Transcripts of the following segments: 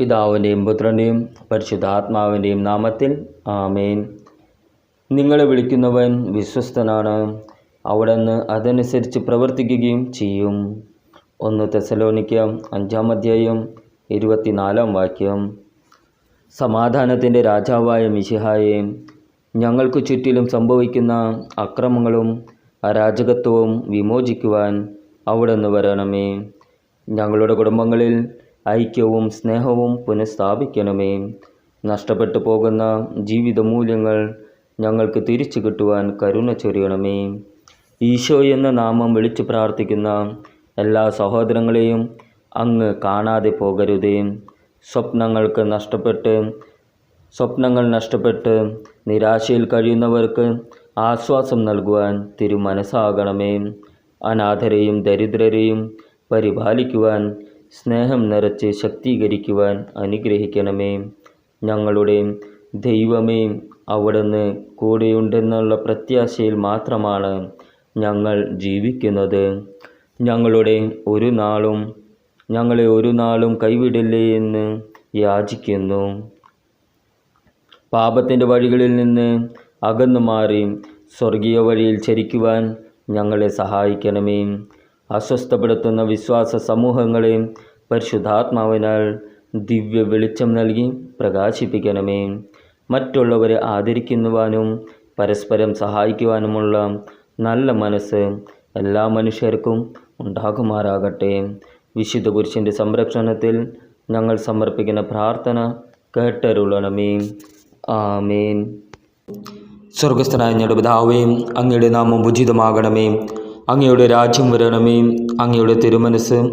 പിതാവിന്റെയും പുത്രന്റെയും പരിശുദ്ധാത്മാവിന്റെയും നാമത്തിൽ ആമേൻ. നിങ്ങളെ വിളിക്കുന്നവൻ വിശ്വസ്തനാണ്. അവിടുന്ന് അതനുസരിച്ച് പ്രവർത്തിക്കുകയും ചെയ്യും. ഒന്ന് തെസലോനിക്ക അഞ്ചാം അധ്യായം ഇരുപത്തിനാലാം വാക്യം. സമാധാനത്തിന്റെ രാജാവായ മിശിഹായെ ഞങ്ങൾക്ക് ചുറ്റിലും സംഭവിക്കുന്ന അക്രമങ്ങളും അരാജകത്വവും വിമോചിക്കുവാൻ അവിടുന്ന് വരണമേ. ഞങ്ങളുടെ കുടുംബങ്ങളിൽ ഐക്യവും സ്നേഹവും പുനഃസ്ഥാപിക്കണമേ. നഷ്ടപ്പെട്ടു പോകുന്ന ജീവിത മൂല്യങ്ങൾ ഞങ്ങൾക്ക് തിരിച്ചു കിട്ടുവാൻ കരുണ ചൊരിയണമേ. ഈശോ എന്ന നാമം വിളിച്ചു പ്രാർത്ഥിക്കുന്ന എല്ലാ സഹോദരങ്ങളെയും അങ്ങ് കാണാതെ പോകരുതേ. സ്വപ്നങ്ങൾക്ക് നഷ്ടപ്പെട്ട് സ്വപ്നങ്ങൾ നഷ്ടപ്പെട്ട് നിരാശയിൽ കഴിയുന്നവർക്ക് ആശ്വാസം നൽകുവാൻ തിരുമനസ്സാകണമേ. അനാഥരെയും ദരിദ്രരെയും പരിപാലിക്കുവാൻ സ്നേഹം നിറച്ച് ശക്തീകരിക്കുവാൻ അനുഗ്രഹിക്കണമേ. ഞങ്ങളുടെ ദൈവമേ അവിടുന്ന് കൂടെയുണ്ടെന്നുള്ള പ്രത്യാശയിൽ മാത്രമാണ് ഞങ്ങൾ ജീവിക്കുന്നത്. ഞങ്ങളുടെ ഒരു നാളും ഞങ്ങളെ ഒരു നാളും കൈവിടില്ലേ എന്ന് യാചിക്കുന്നു. പാപത്തിന്റെ വഴികളിൽ നിന്ന് അകന്നു മാറി സ്വർഗീയ വഴിയിൽ ചരിക്കുവാൻ ഞങ്ങളെ സഹായിക്കണമേ. അസ്വസ്ഥപ്പെടുത്തുന്ന വിശ്വാസ സമൂഹങ്ങളെ പരിശുദ്ധാത്മാവിനാൽ ദിവ്യ വെളിച്ചം നൽകി പ്രകാശിപ്പിക്കണമേ. മറ്റുള്ളവരെ ആദരിക്കുവാനും പരസ്പരം സഹായിക്കുവാനുമുള്ള നല്ല മനസ്സ് എല്ലാ മനുഷ്യർക്കും ഉണ്ടാകുമാറാകട്ടെ. വിശുദ്ധ പുരുഷന്റെ സംരക്ഷണത്തിൽ ഞങ്ങൾ സമർപ്പിക്കുന്ന പ്രാർത്ഥന കേട്ടരുളണമേ. ആമേൻ. സ്വർഗസ്ഥനായ ഞങ്ങളുടെ പിതാവേ അങ്ങയുടെ നാമം ഉചിതമാകണമേ. അങ്ങയുടെ രാജ്യം വരണമേ. അങ്ങയുടെ തിരുമനസ്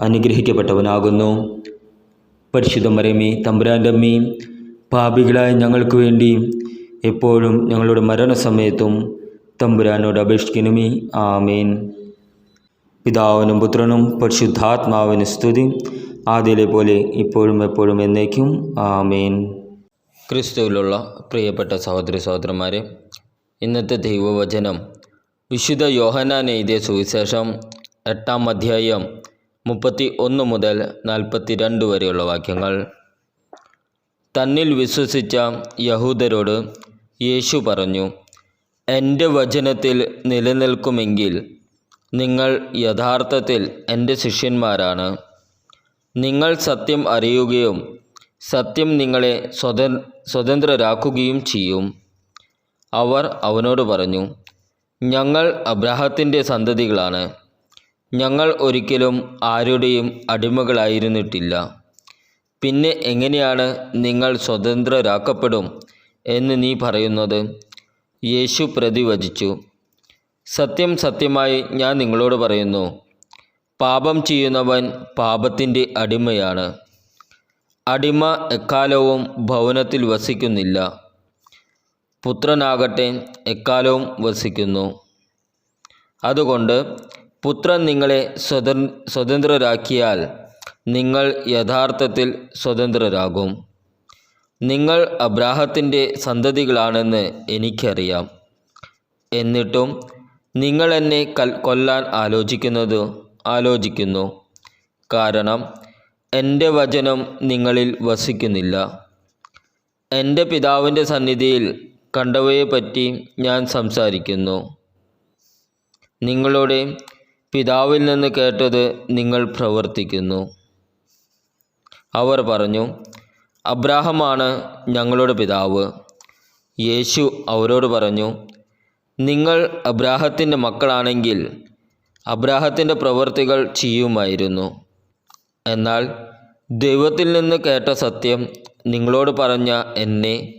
അനുഗ്രഹിക്കപ്പെട്ടവനാകുന്നു. പരിശുദ്ധ മരമേ തമ്പുരാന്റെ അമ്മയും പാപികളായ ഞങ്ങൾക്ക് വേണ്ടി എപ്പോഴും ഞങ്ങളുടെ മരണസമയത്തും തമ്പുരാനോട് അപേക്ഷിക്കണമേ. ആമേൻ. പിതാവിനും പുത്രനും പരിശുദ്ധാത്മാവിന് സ്തുതി. ആദ്യയിലെ പോലെ ഇപ്പോഴും എപ്പോഴും എന്നേക്കും. ആമേൻ. ക്രിസ്തുവിലുള്ള പ്രിയപ്പെട്ട സഹോദരി സഹോദരന്മാരെ ഇന്നത്തെ ദൈവവചനം വിശുദ്ധ യോഹനാൻ എഴുതിയ സുവിശേഷം എട്ടാം അധ്യായം മുപ്പത്തി ഒന്ന് മുതൽ നാൽപ്പത്തി രണ്ട് വരെയുള്ള വാക്യങ്ങൾ. തന്നിൽ വിശ്വസിച്ച യഹൂദരോട് യേശു പറഞ്ഞു എന്റെ വചനത്തിൽ നിലനിൽക്കുമെങ്കിൽ നിങ്ങൾ യഥാർത്ഥത്തിൽ എന്റെ ശിഷ്യന്മാരാണ്. നിങ്ങൾ സത്യം അറിയുകയും സത്യം നിങ്ങളെ സ്വത സ്വതന്ത്രരാക്കുകയും ചെയ്യും. അവർ അവനോട് പറഞ്ഞു ഞങ്ങൾ അബ്രാഹത്തിന്റെ സന്തതികളാണ്. ഞങ്ങൾ ഒരിക്കലും ആരുടെയും അടിമകളായിരുന്നിട്ടില്ല. പിന്നെ എങ്ങനെയാണ് നിങ്ങൾ സ്വതന്ത്രരാക്കപ്പെടും എന്ന് നീ പറയുന്നത്? യേശു പ്രതിവചിച്ചു. സത്യം സത്യമായി ഞാൻ നിങ്ങളോട് പറയുന്നു. പാപം ചെയ്യുന്നവൻ പാപത്തിന്റെ അടിമയാണ്. അടിമ എക്കാലവും ഭവനത്തിൽ വസിക്കുന്നില്ല. പുത്രനാകട്ടെ എക്കാലവും വസിക്കുന്നു. അതുകൊണ്ട് പുത്രൻ നിങ്ങളെ സ്വതൻ സ്വതന്ത്രരാക്കിയാൽ നിങ്ങൾ യഥാർത്ഥത്തിൽ സ്വതന്ത്രരാകും. നിങ്ങൾ അബ്രാഹത്തിന്റെ സന്തതികളാണെന്ന് എനിക്കറിയാം. എന്നിട്ടും നിങ്ങൾ എന്നെ കൽ കൊല്ലാൻ ആലോചിക്കുന്നത് ആലോചിക്കുന്നു. കാരണം എന്റെ വചനം നിങ്ങളിൽ വസിക്കുന്നില്ല. എന്റെ പിതാവിന്റെ സന്നിധിയിൽ കണ്ടവയെപ്പറ്റി ഞാൻ സംസാരിക്കുന്നു. നിങ്ങളുടെ പിതാവിൽ നിന്ന് കേട്ടത് നിങ്ങൾ പ്രവർത്തിക്കുന്നു. അവർ പറഞ്ഞു അബ്രാഹമാണ് ഞങ്ങളുടെ പിതാവ്. യേശു അവരോട് പറഞ്ഞു നിങ്ങൾ അബ്രാഹത്തിന്റെ മക്കളാണെങ്കിൽ അബ്രാഹത്തിന്റെ പ്രവൃത്തികൾ ചെയ്യുമായിരുന്നു. എന്നാൽ ദൈവത്തിൽ നിന്ന് കേട്ട സത്യം നിങ്ങളോട് പറഞ്ഞ എന്നെ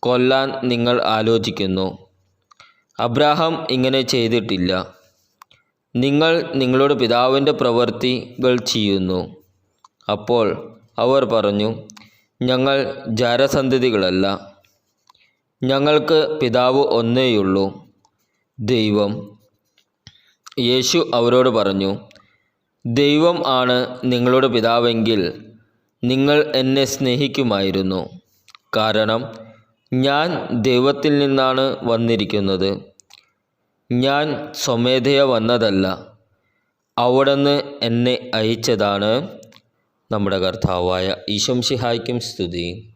കൊല്ലാൻ നിങ്ങൾ ആലോചിക്കുന്നു. അബ്രാഹാം ഇങ്ങനെ ചെയ്തിട്ടില്ല. നിങ്ങൾ നിങ്ങളുടെ പിതാവിന്റെ പ്രവൃത്തികൾ ചെയ്യുന്നു. അപ്പോൾ അവർ പറഞ്ഞു ഞങ്ങൾ ജാരസന്ധതികളല്ല ഞങ്ങൾക്ക് പിതാവ് ഒന്നേയുള്ളൂ. ദൈവം. യേശു അവരോട് പറഞ്ഞു ദൈവം ആണ് നിങ്ങളുടെ പിതാവെങ്കിൽ നിങ്ങൾ എന്നെ സ്നേഹിക്കുമായിരുന്നു. കാരണം ഞാൻ ദൈവത്തിൽ നിന്നാണ് വന്നിരിക്കുന്നത്. ഞാൻ സ്വമേധയ വന്നതല്ല. അവിടുന്ന് എന്നെ അയച്ചതാണ് നമ്മുടെ കർത്താവായ ഈശംഷിഹായ്ക്കും സ്തുതി.